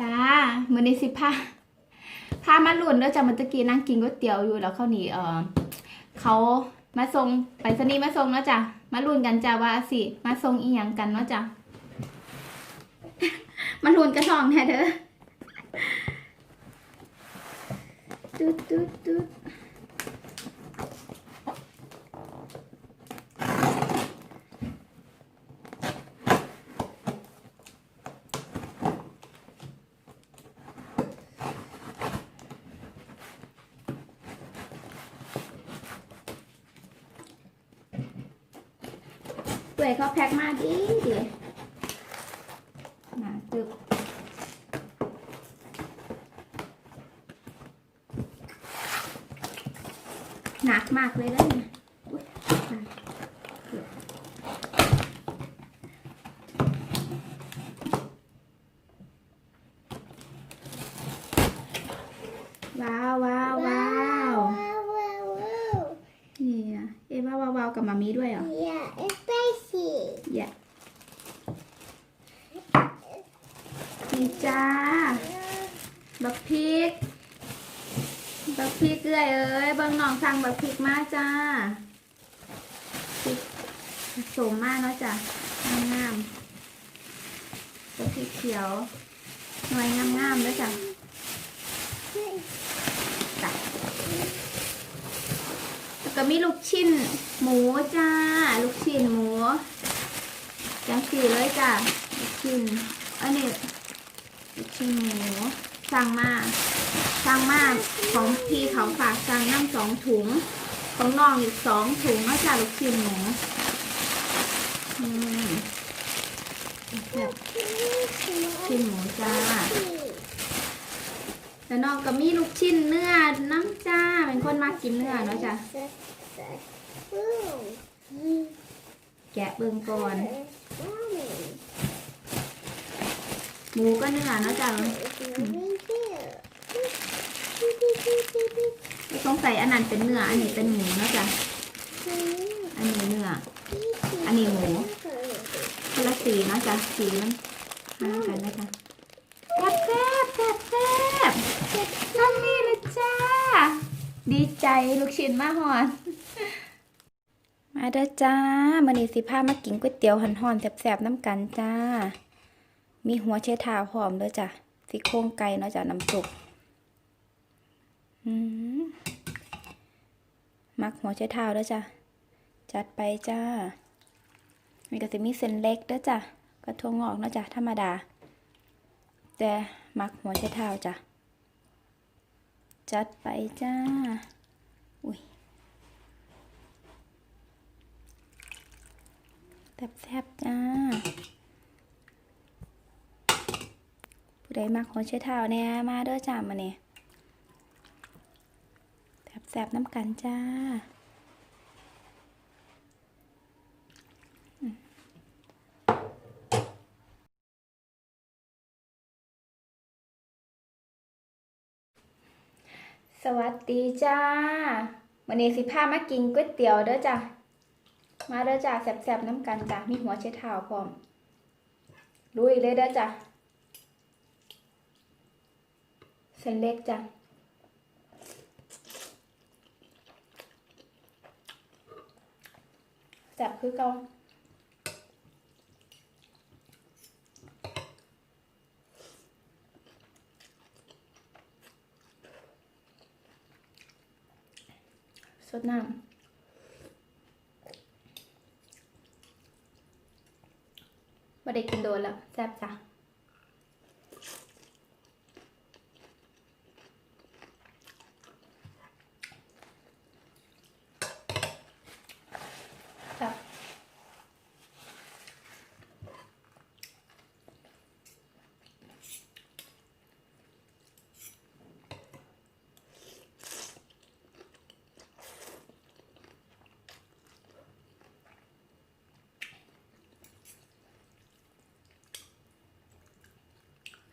จ้ามือนี้สิพาพามาลุนแล้วจ้ะมันตะกี้นั่งกินก๋วยเตี๋ยวอยู่แล้วเขาวหนีเออเขามาทรงไปสนีมาทรงเนาะจ้ะมาลุนกันจ้ะว่าสิ มาทรงอีหยังกันเนาะจ้ะมาลุนกระทองแท้เด้อตุ๊ดตุ๊ดตุ๊ด เปื่อยเขาแพ็คมาดีดีหนาตึกหนักมากเลยนะเนี่ยอุ๊ยหนักเกือบว้าวว้าวว้าวนี่นะเอ๊ะว้าวว้าวว้าวกับมามีด้วยเหรอ Yeah, it's spicy. เย้นี่จ้า บักพริก บักพริกเอ้ยเอ้ยเบิ่งน้องสั่งบักพริกมาจ้าพริกสมมากเนาะจ้ะงามๆบักพริกเขียว หน่วยงามๆแล้วจ้ะจ้ะแล้วก็มีลูกชิ้นหมูจ้า ลูกชิ้นหมู จังสีเลยจ้ะลูกชิ้นอันนี้ลูกชิ้นหมูสั่งมาสั่งมาของพี่เขาฝากสั่งน้ำสองถุง ของน้องอีกสองถุงเนาะจ้ะลูกชิ้นหมูอืมแบบชิ้นหมูจ้าแล้วน้องก็มีลูกชิ้นเนื้อน้ำจ้า เป็นคนมากินเนื้อเนาะจ้ะแกะเบิ่งก่อน หมูก็เนื้อเนาะจ้ะต้องใส่อันนั้นเป็นเนื้อ อันนี้เป็นหมูเนาะจ้ะอันนี้เนื้อ อันนี้หมูคนละสีเนาะจ้ะสีมันห่างกันนะคะแซ่บแซ่บแซ่บแซ่บน้ำนี่เลยจ้า ดีใจลูกชิ้นมาหอนมาเด้อจ้ามื้อนี้สิพามากินก๋วยเตี๋ยวหันหอนแซ่บๆน้ำกันจ้า มีหัวเชเท้าหอมเด้อจ้ะซี่โครงไก่เนาะจ้ะน้ำซุปมักหัวเชเท้าเด้อจ้ะจัดไปจ้า มีก็สิมีเส้นเล็กเด้อจ้ะกระทงงอกเนาะจ้ะธรรมดา แต่มักหัวเชเท้าจ้ะจัดไปจ้า อุ้ยแซ่บๆจ้า ผู้ใดมักหัวเชื้อเท้าเนี่ยมาเด้อจ้ามาเนี่ยแซ่บน้ำกันจ้าสวัสดีจ้าวันนี้สิพามากินก๋วยเตี๋ยวเด้อจ้ามาเด้อจ้าแซ่บๆน้ำกันจ้ะมีหัวเช็ดเท้าพร้อมลุยเลยเด้อจ้ะ เส้นเล็กจ้ะแซบคือเก่าสดน้ำไม่ได้กินโดนแล้วแซ่บจ้ะครับ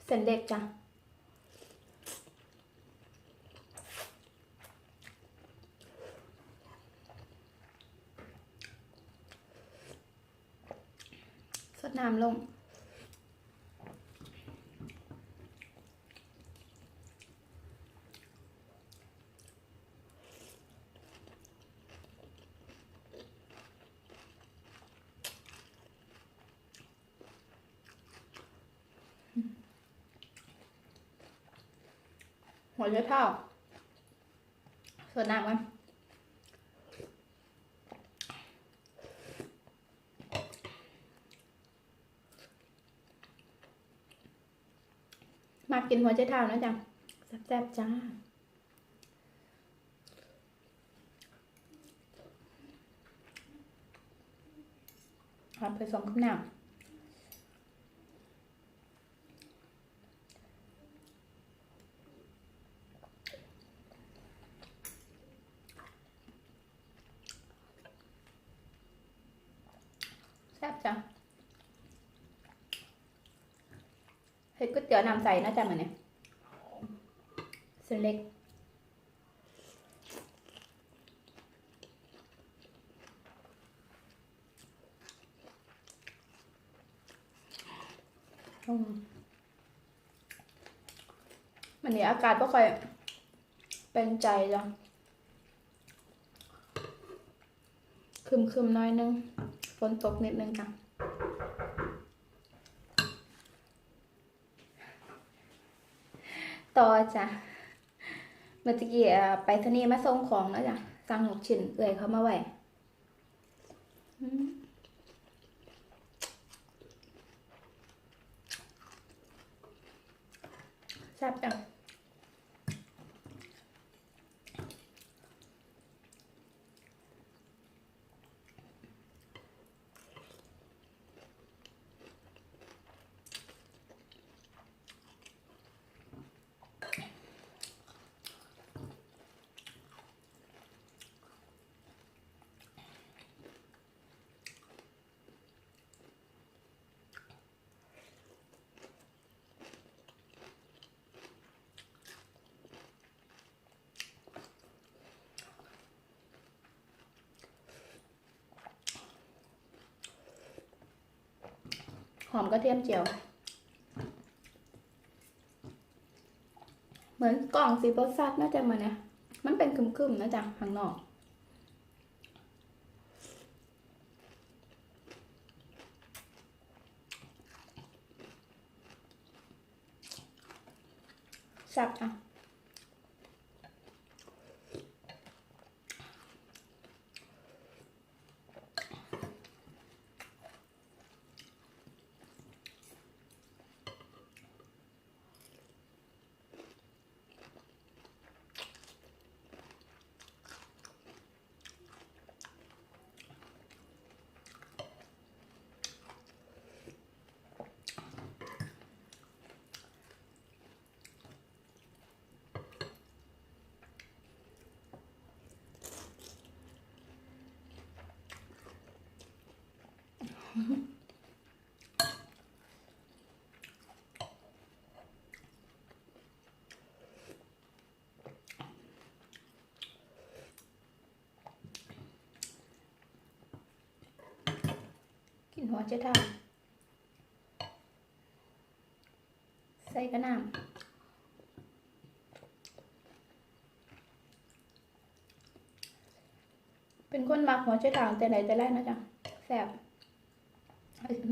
เส้นเล็กจ้ะสดน้ำลง หัวเชื้อเท้าส่วนหน้ำมันมากินหัวเชื้อเท้านะจ๊ะแซ่บๆจ้าครับผสมกับน้ำแซ่บจังเฮ็ดก๋วยเตี๋ยวน้ำใสนะจ๊ะเหมือนเนี่ยเส้นเล็กอืมวันนี้อากาศก็ค่อยเป็นใจจ้ะคึมคึมๆหน้อยนึง ฝนตกนิดนึงค่ะ ต่อจ้ะเมื่อกี้ไปทนีย์มาส่งของแล้วจ้ะสั่งหกชิ้นเอ่ยเขามาไว้แซ่บจัง อมกระเทียมเจียว เหมือนกล่องสีรสชาติน่าจะมาเนี่ย มันเป็นคึมๆนะจ๊ะข้างนอกแซ่บอะ กินหัวเจ๊ท่าใส่กระน้ำเป็นคนมักหัวเจ๊ท่าแต่ไหนแต่ไรกนะจ๊ะแซ่บ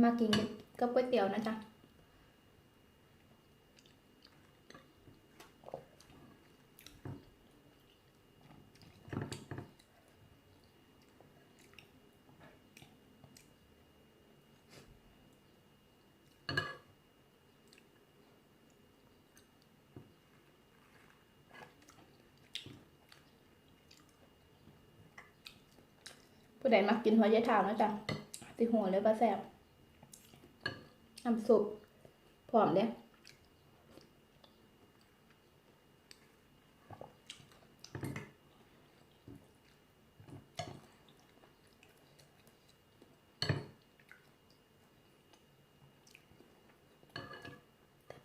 มากินกับก๋วยเตี๋ยวนะจ๊ะผู้ใดมักกินหัวเจ๊ท่านะจ๊ะติหัวเลยก็แซ่บ น้ำซุปพร้อมเด้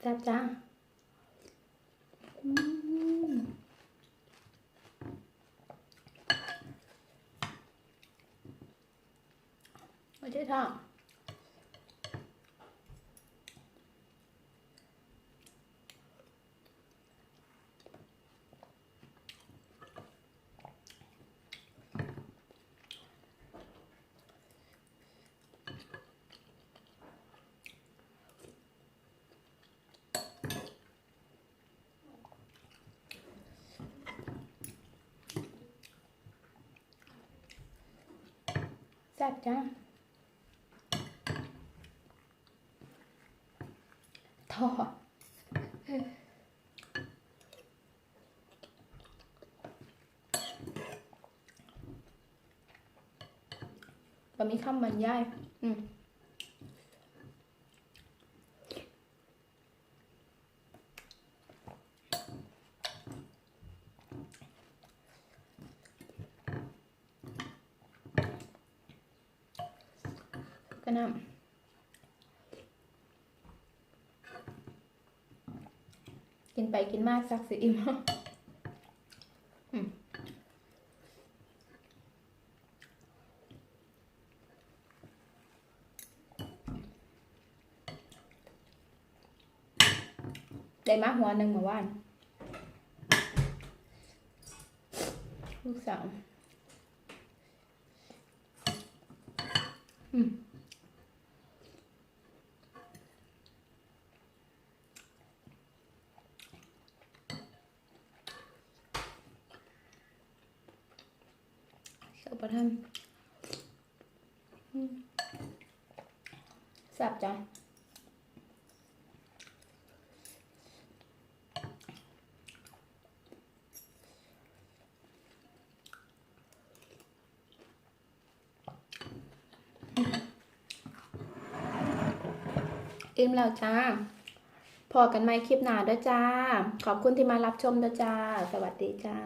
แซ่บจ้าอืมไแซ่บจ้าทอดบะมีคำบรรยายอืมก็น้ำ กินไปกินมากสักสิอิ่มอืมได้มาหัวหนึ่งเมื่อวานลูกสาวอืม เสิร์ฟ ประทันอืมแซ่บจ้ะอิ่มแล้วจ้า พอกันไหมคลิปหน้าด้วยจ้า ขอบคุณที่มารับชมด้วยจ้า สวัสดีจ้า